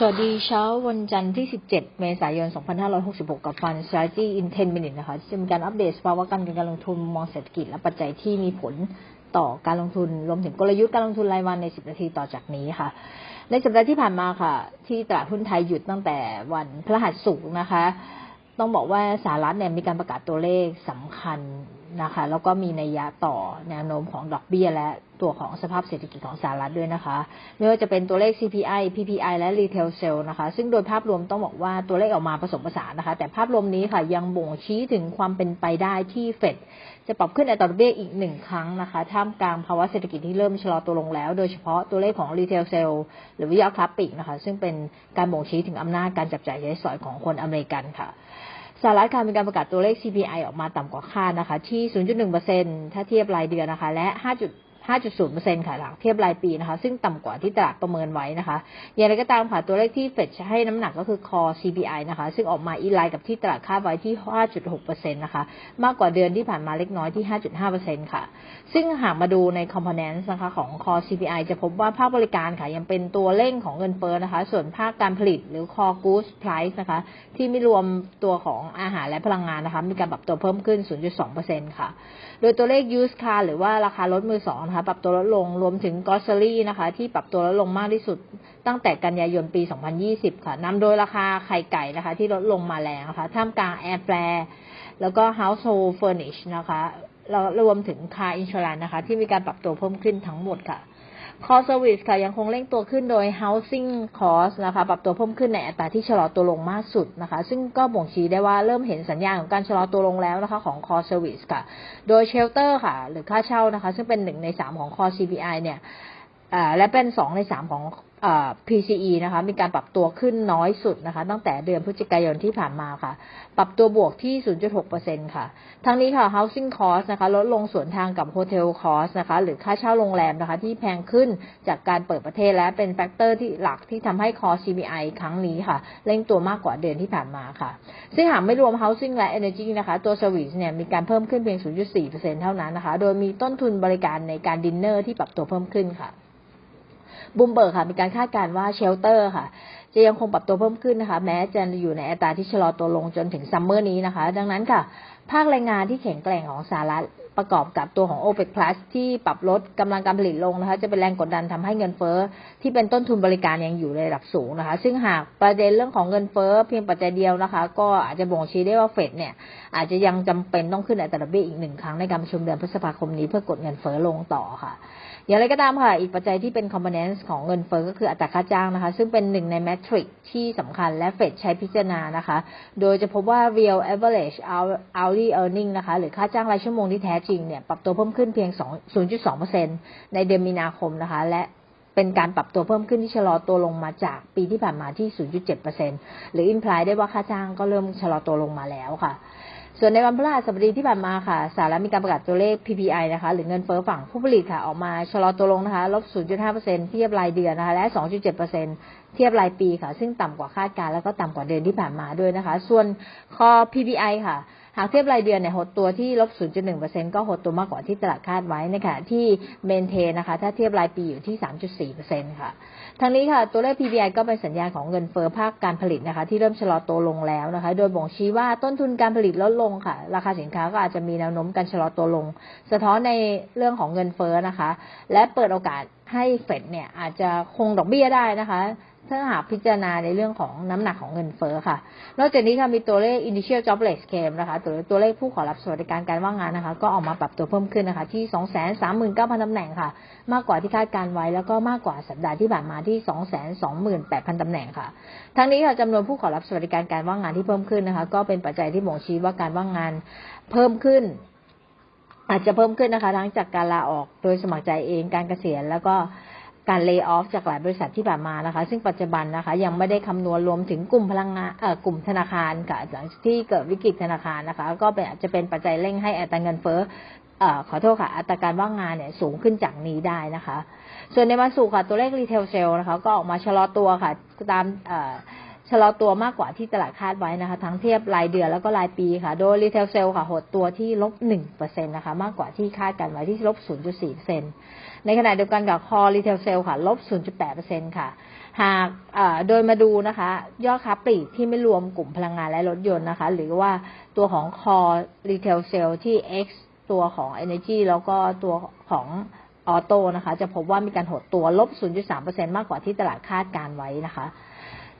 สวัสดีเช้าวันจันทร์ที่ 17 เมษายน 2566 กับฟัน Strategy in 10 minutes นะคะจะมีการอัปเดตสภาวะการเงินการลงทุนมุมมองเศรษฐกิจและปัจจัยที่มีผลต่อการลงทุน รวมถึงกลยุทธ์การลงทุนรายวันใน 10 นาทีต่อจากนี้ค่ะ ในสัปดาห์ที่ผ่านมาค่ะ ที่ตลาดหุ้นไทยหยุดตั้งแต่วันพฤหัสศุกร์นะคะ ต้องบอกว่าสหรัฐเนี่ยมีการประกาศตัวเลขสำคัญนะคะ แล้วก็มีนัยยะต่อแนวโน้มของดอกเบี้ยและ ตัวของสภาพเศรษฐกิจของสหรัฐด้วยนะคะ ไม่ว่าจะเป็นตัวเลข CPI PPI และ Retail Sale นะคะ ซึ่งโดยภาพรวมต้องบอกว่าตัวเลขออกมาผสมผสานนะคะ แต่ภาพรวมนี้ค่ะยังบ่งชี้ถึงความเป็นไปได้ที่เฟดจะปรับขึ้นอัตราดอกเบี้ยอีกหนึ่งครั้งนะคะ ท่ามกลางภาวะเศรษฐกิจที่เริ่มชะลอตัวลงแล้ว โดยเฉพาะตัวเลขของ Retail Sale หรือวิยาคลาปิกนะคะ ซึ่งเป็นการบ่งชี้ถึงอำนาจการจับจ่ายใช้สอยของคนอเมริกันค่ะสหรัฐค่ะมีการประกาศตัวเลข CPI ออกมาต่ำกว่าคาดนะคะ ที่ 0.1%ถ้าเทียบรายเดือนนะคะ และ 5. 5.0%ค่ะหลังเทียบรายปีนะคะ ซึ่งต่ำกว่าที่ตลาดประเมินไว้นะคะ อย่างไรก็ตามค่ะตัวเลขที่เฟดจะให้น้ำหนักก็คือ core CPI นะคะ ซึ่งออกมาอีไลน์กับที่ตลาดคาดไว้ที่ 5.6%นะคะ มากกว่าเดือนที่ผ่านมาเล็กน้อยที่ 5.5%ค่ะ ซึ่งหากมาดูใน components นะคะของ core CPI จะพบว่าภาคบริการค่ะยังเป็นตัวเร่งของเงินเฟ้อนะคะ ส่วนภาคการผลิตหรือ core goods price นะคะ ที่ไม่รวมตัวของอาหารและพลังงานนะคะ มีการปรับตัวเพิ่มขึ้น 0.2%ค่ะ โดยตัวเลข used car หรือว่าราคารถมือสองนะคะปรับตัวลดลงรวมถึงกอสเซอรี่นะคะ ที่ปรับตัวลดลงมากที่สุด ตั้งแต่กันยายนปี 2020 ค่ะนำโดยราคาไข่ไก่นะคะ ที่ลดลงมาแรงนะคะท่ามกลางแอร์แฟร์แล้วก็ household furnish นะคะ แล้วรวมถึง car insurance นะคะ ที่มีการปรับตัวเพิ่มขึ้นทั้งหมดค่ะ Core Service ค่ะยังคงเร่งตัวขึ้นโดย Housing Cost นะคะปรับตัวเพิ่มขึ้นในอัตราที่ชะลอตัวลงมากสุดนะคะ ซึ่งก็บ่งชี้ได้ว่าเริ่มเห็นสัญญาณของการชะลอตัวลงแล้วนะคะของ Core Service ค่ะ โดย Shelter ค่ะ หรือค่าเช่านะคะ ซึ่งเป็นหนึ่งในสามของ Core CPI เนี่ยและเป็นสองในสามของ PCE นะคะ มีการปรับตัวขึ้นน้อยสุดนะคะ ตั้งแต่เดือนพฤศจิกายนที่ผ่านมาค่ะ ปรับตัวบวกที่ 0.6%ค่ะ ทั้งนี้ค่ะ housing cost นะคะ ลดลงส่วนทางกับ hotel cost นะคะ หรือค่าเช่าโรงแรมนะคะ ที่แพงขึ้นจากการเปิดประเทศและเป็นแฟกเตอร์ที่หลักที่ทำให้ core CPI ครั้งนี้ค่ะเร่งตัวมากกว่าเดือนที่ผ่านมาค่ะ ซึ่งหากไม่รวม housing และ energy นะคะ ตัว service เนี่ยมีการเพิ่มขึ้นเพียง 0.4%เท่านั้นนะคะ โดยมีต้นทุนบริการในการดินเนอร์ที่ปรับตัวเพิ่มขึ้นค่ะ บูมเบิร์กค่ะ มีการคาดการณ์ว่าเชลเตอร์ค่ะ จะยังคงปรับตัวเพิ่มขึ้นนะคะ แม้จะอยู่ในอัตราที่ชะลอตัวลงจนถึงซัมเมอร์นี้นะคะ ดังนั้นค่ะ ภาคแรงงานที่แข็งแกร่งของสหรัฐประกอบกับตัวของ OPEC Plus ที่ปรับลดกำลังการผลิตลงนะคะ จะเป็นแรงกดดันทำให้เงินเฟ้อที่เป็นต้นทุนบริการยังอยู่ในระดับสูงนะคะ ซึ่งหากประเด็นเรื่องของเงินเฟ้อเพียงปัจจัยเดียวนะคะ ก็อาจจะบ่งชี้ได้ว่าเฟดเนี่ยอาจจะยังจำเป็นต้องขึ้นอัตราดอกเบี้ยอีกหนึ่งครั้งในการประชุมเดือนพฤษภาคมนี้เพื่อกดเงินเฟ้อลงต่อค่ะ อย่างไรก็ตามค่ะ อีกปัจจัยที่เป็น components ของเงินเฟ้อก็คืออัตราค่าจ้างนะคะ ซึ่งเป็นหนึ่งใน metric ที่สำคัญและเฟดใช้พิจารณานะคะ โดยจะพบว่า real average hourly earning นะคะ หรือค่าจ้างรายชั่วโมงที่แท้จริงเนี่ย ปรับตัวเพิ่มขึ้นเพียง 0.2%ในเดือนมีนาคมนะคะ และเป็นการปรับตัวเพิ่มขึ้นที่ชะลอตัวลงมาจากปีที่ผ่านมาที่ 0.7%หรือ imply ได้ว่าค่าจ้างก็เริ่มชะลอตัวลงมาแล้วค่ะ ส่วนในวันพฤหัสบดีที่ผ่านมาค่ะสหรัฐมีการประกาศตัวเลข PPI นะคะ หรือเงินเฟ้อฝั่งผู้ผลิตค่ะ ออกมาชะลอตัวลงนะคะลบ 0.5%เทียบรายเดือนนะคะ และ 2.7%เทียบรายปีค่ะ ซึ่งต่ำกว่าคาดการณ์แล้วก็ต่ำกว่าเดือนที่ผ่านมาด้วยนะคะ ส่วนคอ PPI ค่ะ หากเทียบรายเดือนเนี่ยหดตัวที่ลบ 0.1%ก็หดตัวมากกว่าที่ตลาดคาดไว้นะคะที่เมนเทนะคะ ถ้าเทียบรายปีอยู่ที่ 3.4%ค่ะทั้งนี้ค่ะ ตัวเลข PPI ก็เป็นสัญญาณของเงินเฟ้อภาคการผลิตนะคะ ที่เริ่มชะลอตัวลงแล้วนะคะ โดยบ่งชี้ว่าต้นทุนการผลิตลดลงค่ะ ราคาสินค้าก็อาจจะมีแนวโน้มการชะลอตัวลง สะท้อนในเรื่องของเงินเฟ้อนะคะ และเปิดโอกาสให้เฟดเนี่ยอาจจะคงดอกเบี้ยได้นะคะ ถ้าหากพิจารณาในเรื่องของน้ำหนักของเงินเฟ้อค่ะ นอกจากนี้ค่ะมีตัวเลข initial jobless claim นะคะตัวตัวเลขผู้ขอรับสวัสดิการการว่างงานนะคะ ก็ออกมาปรับตัวเพิ่มขึ้นนะคะ ที่ 239,000ตำแหน่งค่ะ มากกว่าที่คาดการไว้ แล้วก็มากกว่าสัปดาห์ที่ผ่านมาที่ 228,000ตำแหน่งค่ะ ทั้งนี้ค่ะจำนวนผู้ขอรับสวัสดิการการว่างงานที่เพิ่มขึ้นนะคะ ก็เป็นปัจจัยที่บ่งชี้ว่าการว่างงานเพิ่มขึ้นอาจจะเพิ่มขึ้นนะคะ ทั้งจากการลาออกโดยสมัครใจเองการเกษียณแล้วก็ การเลิกออฟจากหลายบริษัทที่ผ่านมานะคะ ซึ่งปัจจุบันนะคะ ยังไม่ได้คำนวณรวมถึงกลุ่มพลังงานเอ่อกลุ่มธนาคารค่ะหลังที่เกิดวิกฤตธนาคารนะคะ ก็เป็นอาจจะเป็นปัจจัยเร่งให้อัตราเงินเฟ้อเอ่อขอโทษค่ะ อัตราการว่างงานเนี่ยสูงขึ้นจากนี้ได้นะคะ ส่วนในวันศุกร์ค่ะ ตัวเลขรีเทลเซลนะคะ ก็ออกมาชะลอตัวค่ะ ตามเอ่อ ชะลอตัวมากกว่าที่ตลาดคาดไว้นะคะ ทั้งเทียบรายเดือนแล้วก็รายปีค่ะ โดยรีเทลเซลล์ค่ะหดตัวที่ลบ1%นะคะ มากกว่าที่คาดกันไว้ที่ลบ0.4%ในขณะเดียวกันกับคอรีเทลเซลล์ค่ะลบ0.8%ค่ะ หากเอ่อโดยมาดูนะคะ ยอดค้าปลีกที่ไม่รวมกลุ่มพลังงานและรถยนต์นะคะ หรือว่าตัวของ core retail sale ที่ X ตัวของ energy แล้วก็ตัวของออโต้นะคะ จะพบว่ามีการหดตัวลบ 0.3%มากกว่าที่ตลาดคาดการไว้นะคะ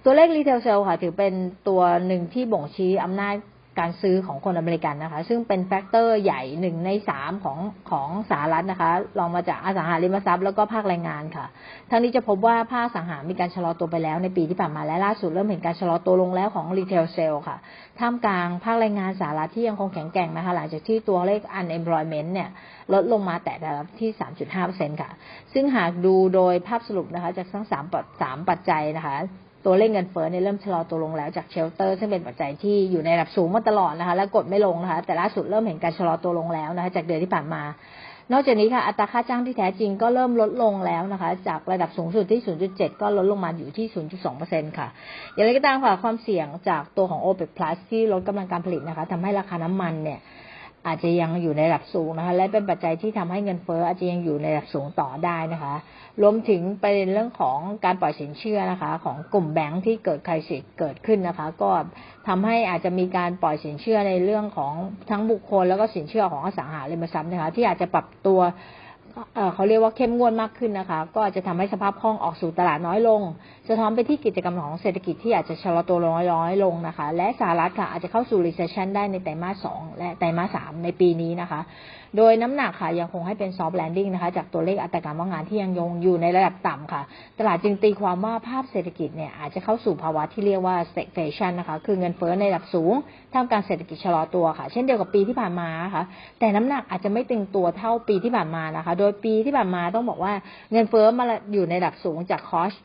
ตัวเลข retail sale ค่ะถือเป็นตัวหนึ่งที่บ่งชี้อำนาจการซื้อของคนอเมริกันนะคะ ซึ่งเป็นแฟกเตอร์ใหญ่หนึ่งในสามของของสหรัฐนะคะรองมาจากอสังหาริมทรัพย์แล้วก็ภาคแรงงานค่ะ ทั้งนี้จะพบว่าภาคอสังหามีการชะลอตัวไปแล้วในปีที่ผ่านมาและล่าสุดเริ่มเห็นการชะลอตัวลงแล้วของ retail sale ค่ะ ท่ามกลางภาคแรงงานสหรัฐที่ยังคงแข็งแกร่งนะคะหลังจากที่ตัวเลข unemployment เนี่ยลดลงมาแต่ระดับที่ 3.5%ค่ะ ซึ่งหากดูโดยภาพสรุปนะคะจากทั้งสามสามปัจจัยนะคะ ตัวเลขเงินเฟ้อเนี่ยเริ่มชะลอตัวลงแล้วจากเชลเตอร์ ซึ่งเป็นปัจจัยที่อยู่ในระดับสูงมาตลอดนะคะและกดไม่ลงนะคะแต่ล่าสุดเริ่มเห็นการชะลอตัวลงแล้วนะคะจากเดือนที่ผ่านมา นอกจากนี้ค่ะอัตราค่าจ้างที่แท้จริงก็เริ่มลดลงแล้วนะคะ จากระดับสูงสุดที่ 0.7 ก็ลดลงมาอยู่ที่ 0.2%ค่ะ อย่างไรก็ตามค่ะความเสี่ยงจากตัวของ OPEC Plus ที่ลดกำลังการผลิตนะคะทำให้ราคาน้ำมันเนี่ย อาจจะยังอยู่ในระดับสูงนะคะ และเป็นปัจจัยที่ทำให้เงินเฟ้ออาจจะยังอยู่ในระดับสูงต่อได้นะคะ รวมถึงประเด็นเรื่องของการปล่อยสินเชื่อนะคะ ของกลุ่มแบงค์ที่เกิดไครซิสเกิดขึ้นนะคะ ก็ทำให้อาจจะมีการปล่อยสินเชื่อในเรื่องของทั้งบุคคล แล้วก็สินเชื่อของอสังหาริมทรัพย์นะคะ ที่อาจจะปรับตัว เเขาเรียกว่าเข้มงวดมากขึ้นนะคะ ก็อาจจะทำให้สภาพคล่องออกสู่ตลาดน้อยลง สะท้อนไปที่กิจกรรมของเศรษฐกิจที่อาจจะชะลอตัวน้อยลงนะคะ และสหรัฐค่ะอาจจะเข้าสู่ recession ได้ในไตรมาสสองและไตรมาสสามในปีนี้นะคะ โดยน้ำหนักค่ะยังคงให้เป็น soft landing นะคะ จากตัวเลขอัตราการว่างงานที่ยังยงอยู่ในระดับต่ำค่ะ ตลาดจึงตีความว่าภาพเศรษฐกิจเนี่ยอาจจะเข้าสู่ภาวะที่เรียกว่า stagflation นะคะ คือเงินเฟ้อในระดับสูงท่ามกลางเศรษฐกิจชะลอตัวค่ะ เช่นเดียวกับปีที่ผ่านมาค่ะ แต่น้ำหนักอาจจะไม่ตึงตัวเท่าปีที่ผ่านมานะคะ โดยยปีที่ผ่านมาต้องบอกว่าเงินเฟ้อมาอยู่ในระดับสูงจาก cost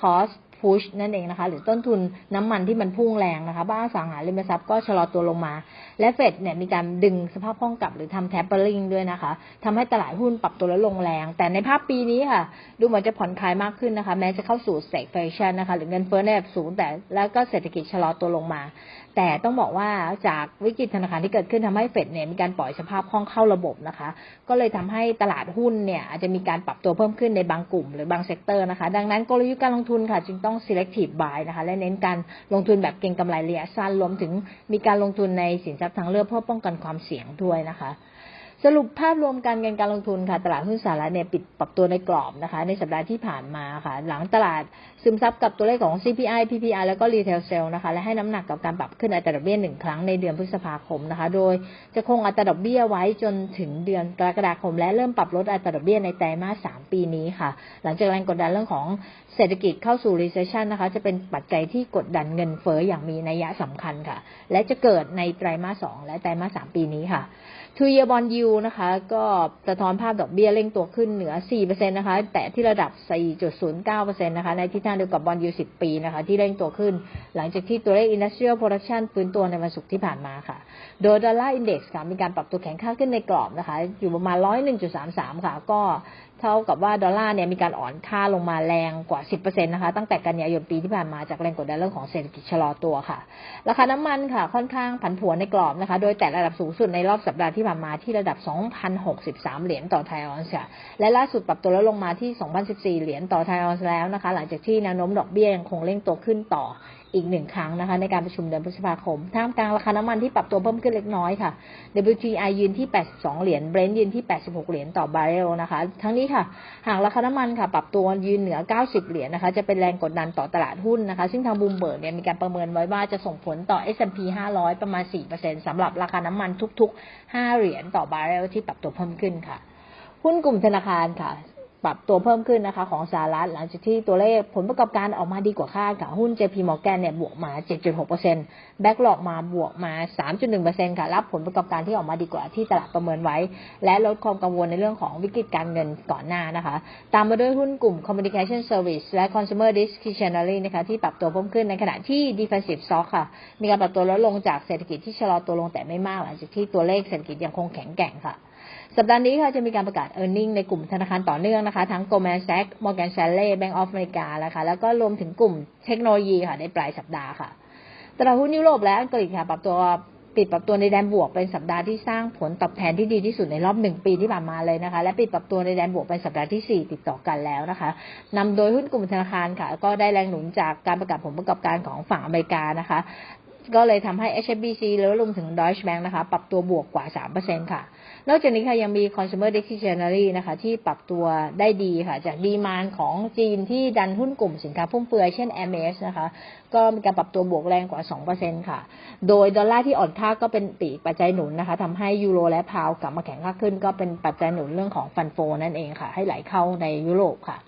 cost push นั่นเองนะคะ หรือต้นทุนน้ำมันที่มันพุ่งแรงนะคะ บ้านสังหาริมทรัพย์ก็ชะลอตัวลงมา และเฟดเนี่ยมีการดึงสภาพคล่องกลับหรือทำ tapering ด้วยนะคะทำให้ตลาดหุ้นปรับตัวลดลงแรง แต่ในภาพปีนี้ค่ะ ดูเหมือนจะผ่อนคลายมากขึ้นนะคะ แม้จะเข้าสู่ stagflation นะคะ หรือเงินเฟ้อในระดับสูงแต่แล้วก็เศรษฐกิจชะลอตัวลงมาแต่ต้องบอกว่าจากวิกฤตธนาคารที่เกิดขึ้นทำให้เฟดเนี่ยมีการปล่อยสภาพคล่องเข้าระบบนะคะ ก็เลยทำให้ตลาดหุ้นเนี่ยอาจจะมีการปรับตัวเพิ่มขึ้นในบางกลุ่มหรือบางเซกเตอร์นะคะ ดังนั้นกลยุทธ์การลงทุนค่ะ จึงต้อง selective buy นะคะ และเน้นการลงทุนแบบเก็งกำไรระยะสั้นรวมถึงมีการลงทุนในสินทรัพย์ทางเลือกเพื่อป้องกันความเสี่ยงด้วยนะคะ สรุปภาพรวมการเงินการลงทุนค่ะ ตลาดหุ้นสหรัฐเนี่ยปิดปรับตัวในกรอบนะคะ ในสัปดาห์ที่ผ่านมาค่ะ หลังตลาดซึมซับกับตัวเลขของ CPI PPI แล้วก็ Retail Sale นะคะ และให้น้ำหนักกับการปรับขึ้นอัตราดอกเบี้ยหนึ่งครั้งในเดือนพฤษภาคมนะคะ โดยจะคงอัตราดอกเบี้ยไว้จนถึงเดือนกรกฎาคม และเริ่มปรับลดอัตราดอกเบี้ยในไตรมาสสามปีนี้ค่ะ หลังจากแรงกดดันเรื่องของเศรษฐกิจเข้าสู่ recession นะคะ จะเป็นปัจจัยที่กดดันเงินเฟ้ออย่างมีนัยสำคัญค่ะ และจะเกิดในไตรมาสสองและไตรมาสสามปีนี้ค่ะ ทูเยบอลยูนะคะ ก็สะท้อนภาพดอกเบี้ยเร่งตัวขึ้นเหนือ 4%นะคะ แต่ที่ระดับ 4.09%นะคะ ในทิศทางเดียวกับบอลยู 10 ปีนะคะ ที่เร่งตัวขึ้น หลังจากที่ตัวเลข Industrial Production ฟื้นตัวในวันศุกร์ที่ผ่านมาค่ะ โดยดอลลาร์อินเด็กซ์ค่ะ มีการปรับตัวแข็งค่าขึ้นในกรอบนะคะ อยู่ประมาณ 101.33 ค่ะ ก็ เท่ากับว่าดอลลาร์เนี่ยมีการอ่อนค่าลงมาแรงกว่า 10%นะคะตั้งแต่กันยายนปีที่ผ่านมาจากแรงกดดันเรื่องของเศรษฐกิจชะลอตัวค่ะ ราคาน้ำมันค่ะค่อนข้างผันผวนในกรอบนะคะ โดยแต่ระดับสูงสุดในรอบสัปดาห์ที่ผ่านมาที่ระดับ 2,063 เหรียญต่อไทยออนซ์ค่ะและล่าสุดปรับตัวลดลงมาที่ 2,014 เหรียญต่อไทยออนซ์แล้วนะคะ หลังจากที่แนวโน้มดอกเบี้ยยังคงเร่งตัวขึ้นต่อ อีกหนึ่งครั้งนะคะ ในการประชุมเดือนพฤษภาคม ท่ามกลางราคาน้ำมันที่ปรับตัวเพิ่มขึ้นเล็กน้อยค่ะ WTI ยืนที่ 82 เหรียญ Brent ยืนที่ 86 เหรียญต่อบาร์เรลนะคะ ทั้งนี้ค่ะ หากราคาน้ำมันค่ะ ปรับตัวยืนเหนือ 90 เหรียญนะคะ จะเป็นแรงกดดันต่อตลาดหุ้นนะคะ ซึ่งทางบูมเบิร์กเนี่ยมีการประเมินไว้ว่าจะส่งผลต่อ S&P 500 ประมาณ 4%สำหรับราคาน้ำมันทุก ๆ 5 เหรียญต่อบาร์เรลที่ปรับตัวเพิ่มขึ้นค่ะหุ้นกลุ่มธนาคารค่ะ ปรับตัวเพิ่มขึ้นนะคะ ของสหรัฐหลังจากที่ตัวเลขผลประกอบการออกมาดีกว่าคาดค่ะหุ้น JP Morgan เนี่ยบวกมา 7.6%แบ็กหลอกมาบวกมา 3.1%ค่ะ รับผลประกอบการที่ออกมาดีกว่าที่ตลาดประเมินไว้ และลดความกังวลในเรื่องของวิกฤตการเงินก่อนหน้านะคะ ตามมาด้วยหุ้นกลุ่ม Communication Service และ Consumer Discretionary นะคะที่ปรับตัวเพิ่มขึ้นในขณะที่ Defensive Stock ค่ะ มีการปรับตัวลดลงจากเศรษฐกิจที่ชะลอตัวลงแต่ไม่มากหลังจากที่ตัวเลขเศรษฐกิจยังคงแข็งแกร่งค่ะ สัปดาห์นี้ค่ะจะมีการประกาศ e a r n i n g ในกลุ่มธนาคารต่อเนื่องนะคะ ทั้ง Goldman Sachs Morgan Stanley Bank of America นะคะแล้วก็รวมถึงกลุ่มเทคโนโลยีค่ะในปลายสัปดาห์ค่ะตลาดหุ้นยุโรปและอังกฤษค่ะปรับตัวปิดปรับตัวในแดนบวกเป็นสัปดาห์ที่สร้างผลตอบแทนที่ดีที่สุดในรอบหนึ่งปีที่ผ่านมาเลยนะคะ และปิดปรับตัวในแดนบวกเป็นสัปดาห์ที่สี่ติดต่อกันแล้วนะคะนำโดยหุ้นกลุ่มธนาคารค่ะ ก็ได้แรงหนุนจากการประกาศผลประกอบการของฝั่งอเมริกานะคะ ก็เลยทำให้ HSBC แล้วรวมถึง Deutsche Bank นะคะ ปรับตัวบวกกว่า 3%ค่ะ นอกจากนี้ค่ะยังมี Consumer Discretionary นะคะ ที่ปรับตัวได้ดีค่ะ จากดีมานของจีนที่ดันหุ้นกลุ่มสินค้าพุ่มเฟือยเช่น MS นะคะ ก็มีการปรับตัวบวกแรงกว่า 2%ค่ะ โดยดอลลาร์ที่อ่อนค่าก็เป็นปีกปัจจัยหนุนนะคะทำให้ยูโรและพาวกลับมาแข็งค่าขึ้น ก็เป็นปัจจัยหนุนเรื่องของฟันโฟนั่นเองค่ะ ให้ไหลเข้าในยุโรปค่ะ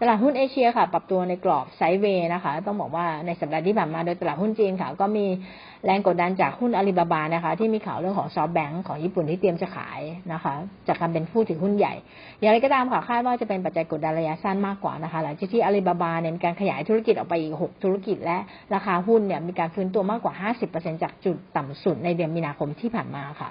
ตลาดหุ้นเอเชียค่ะ ปรับตัวในกรอบไซด์เวย์นะคะ ต้องบอกว่าในสัปดาห์ที่ผ่านมาโดยตลาดหุ้นจีนค่ะ ก็มีแรงกดดันจากหุ้นอาลีบาบานะคะ ที่มีข่าวเรื่องของซอฟแบงก์ของญี่ปุ่นที่เตรียมจะขายนะคะ จากการเป็นผู้ถือหุ้นใหญ่ อย่างไรก็ตามค่ะคาดว่าจะเป็นปัจจัยกดดันระยะสั้นมากกว่านะคะหลังจากที่อาลีบาบาเนี่ยมีการขยายธุรกิจออกไปอีก 6 ธุรกิจและราคาหุ้นเนี่ยมีการฟื้นตัวมากกว่า 50%จากจุดต่ำสุดในเดือนมีนาคมที่ผ่านมาค่ะ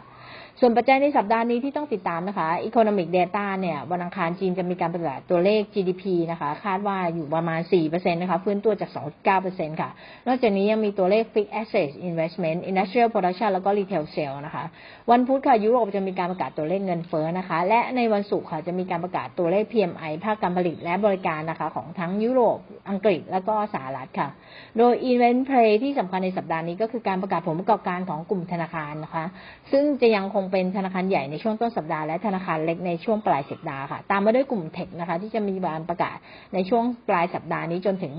ส่วนปัจจัยในสัปดาห์นี้ที่ต้องติดตามนะคะ Economic Data เนี่ยวันอังคารจีนจะมีการประกาศตัวเลข GDP นะคะ คาดว่าอยู่ประมาณ 4%นะคะฟื้นตัวจาก 2.9%ค่ะ นอกจากนี้ยังมีตัวเลข Fixed Asset Investment Industrial Production แล้วก็ Retail Sale นะคะ วันพุธค่ะยุโรปจะมีการประกาศตัวเลขเงินเฟ้อนะคะ และในวันศุกร์ค่ะจะมีการประกาศตัวเลข PMI ภาคการผลิตและบริการนะคะ ของทั้งยุโรป อังกฤษ และก็สหรัฐค่ะ โดย Event Play ที่สำคัญในสัปดาห์นี้ก็คือการประกาศผลประกอบการของกลุ่มธนาคารนะคะ ซึ่งจะยังคงเป็นธนาคารใหญ่ในช่วงต้นสัปดาห์และธนาคารเล็กในช่วงปลายสัปดาห์ค่ะ ตามมาด้วยกลุ่มเทคนะคะ ที่จะมีการประกาศในช่วงปลายสัปดาห์นี้จนถึง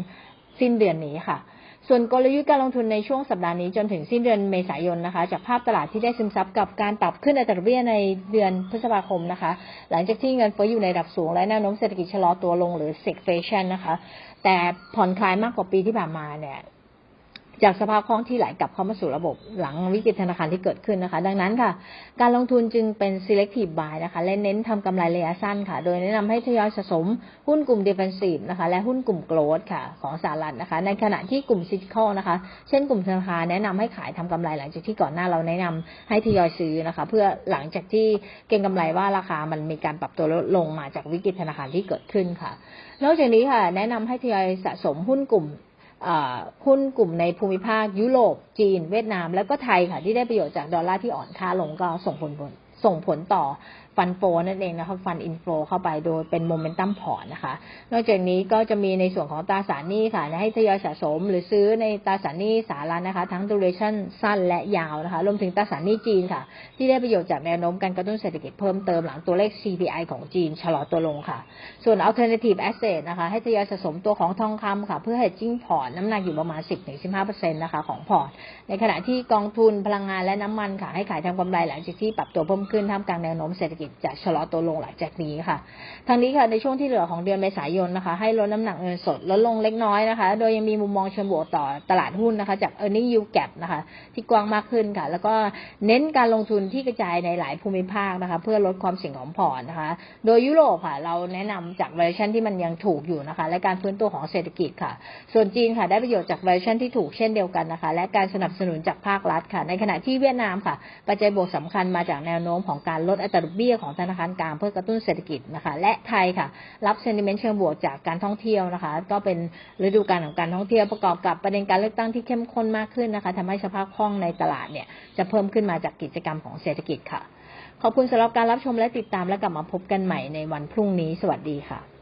สิ้นเดือนนี้ค่ะ ส่วนกลยุทธ์การลงทุนในช่วงสัปดาห์นี้จนถึงสิ้นเดือนเมษายนนะคะ จากภาพตลาดที่ได้ซึมซับกับการปรับขึ้นอัตราดอกเบี้ยในเดือนพฤษภาคมนะคะ หลังจากที่เงินเฟ้ออยู่ในระดับสูง และแนวโน้มเศรษฐกิจชะลอตัวลงหรือ stagflation นะคะ แต่ผ่อนคลายมากกว่าปีที่ผ่านมาเนี่ย จากสภาพคล่องที่ไหลกลับเข้ามาสู่ระบบหลังวิกฤตธนาคารที่เกิดขึ้นนะคะ ดังนั้นค่ะ การลงทุนจึงเป็น selective buy นะคะและเน้นทำกำไรระยะสั้นค่ะ โดยแนะนำให้ทยอยสะสมหุ้นกลุ่ม defensive นะคะ และหุ้นกลุ่ม growth ค่ะ ของสหรัฐนะคะ ในขณะที่กลุ่ม cyclical นะคะ เช่นกลุ่มธนาคารแนะนำให้ขายทำกำไรหลังจากที่ก่อนหน้าเราแนะนำให้ทยอยซื้อนะคะ เพื่อหลังจากที่เก็งกำไรว่าราคามันมีการปรับตัวลดลงมาจากวิกฤตธนาคารที่เกิดขึ้นค่ะ นอกจากนี้ค่ะ แนะนำให้ทยอยสะสมหุ้นกลุ่ม หุ้นกลุ่มในภูมิภาค ยุโรป จีน เวียดนาม แล้วก็ไทยค่ะ ที่ได้ประโยชน์จากดอลลาร์ที่อ่อนค่าลงก็ส่งผลส่งผลต่อ ฟันโฟนั่นเองนะคะฟันอินโฟเข้าไปโดยเป็นโมเมนตัมพอร์ตนะคะ นอกจากนี้ก็จะมีในส่วนของตราสารหนี้ค่ะ ให้ทยอยสะสมหรือซื้อในตราสารหนี้สารัฐนะคะ ทั้งดูเรชั่นสั้นและยาวนะคะรวมถึงตราสารหนี้จีนค่ะ ที่ได้ประโยชน์จากแนวโน้มการกระตุ้นเศรษฐกิจเพิ่มเติมหลังตัวเลข CPI ของจีนชะลอตัวลงค่ะ ส่วน alternative asset นะคะ ให้ทยอยสะสมตัวของทองคำค่ะ เพื่อ hedging พอร์ตน้ำหนักอยู่ประมาณ 10-15%นะคะของพอร์ต ในขณะที่กองทุนพลังงานและน้ำมันค่ะ ให้ขายทำกำไรหลังจากที่ปรับตัวเพิ่มขึ้นท่ามกลางแนวโน้มเศรษฐกิจจะชะลอตัวลงหลังจากนี้ค่ะ ทางนี้ค่ะในช่วงที่เหลือของเดือนเมษายนนะคะ ให้ลดน้ำหนักเงินสดลดลงเล็กน้อยนะคะ โดยยังมีมุมมองเชิงบวกต่อตลาดหุ้นนะคะ จาก e a r n i n g yield gap นะคะ ที่กว้างมากขึ้นค่ะ แล้วก็เน้นการลงทุนที่กระจายในหลายภูมิภาคนะคะ เพื่อลดความเสี่ยงของพอร์ตนะคะ โดยยุโรปค่ะ เราแนะนำจาก valuation ที่มันยังถูกอยู่นะคะ และการฟื้นตัวของเศรษฐกิจค่ะ ส่วนจีนค่ะ ได้ประโยชน์จาก valuation ที่ถูกเช่นเดียวกันนะคะ และการสนับสนุนจากภาครัฐค่ะ ในขณะที่เวียดนามค่ะปัจจัยบวกสำคัญมาจากแนวโน้มของการลดอัตราดอกเบี้ยยของธนาคารกลางเพื่อกระตุ้นเศรษฐกิจนะคะ และไทยค่ะ รับเซนิเมนต์เชิงบวกจากการท่องเที่ยวนะคะ ก็เป็นฤดูกาลของการท่องเที่ยวประกอบกับประเด็นการเลือกตั้งที่เข้มข้นมากขึ้นนะคะทำให้สภาพคล่องในตลาดเนี่ยจะเพิ่มขึ้นมาจากกิจกรรมของเศรษฐกิจค่ะ ขอบคุณสำหรับการรับชมและติดตามและกลับมาพบกันใหม่ในวันพรุ่งนี้ สวัสดีค่ะ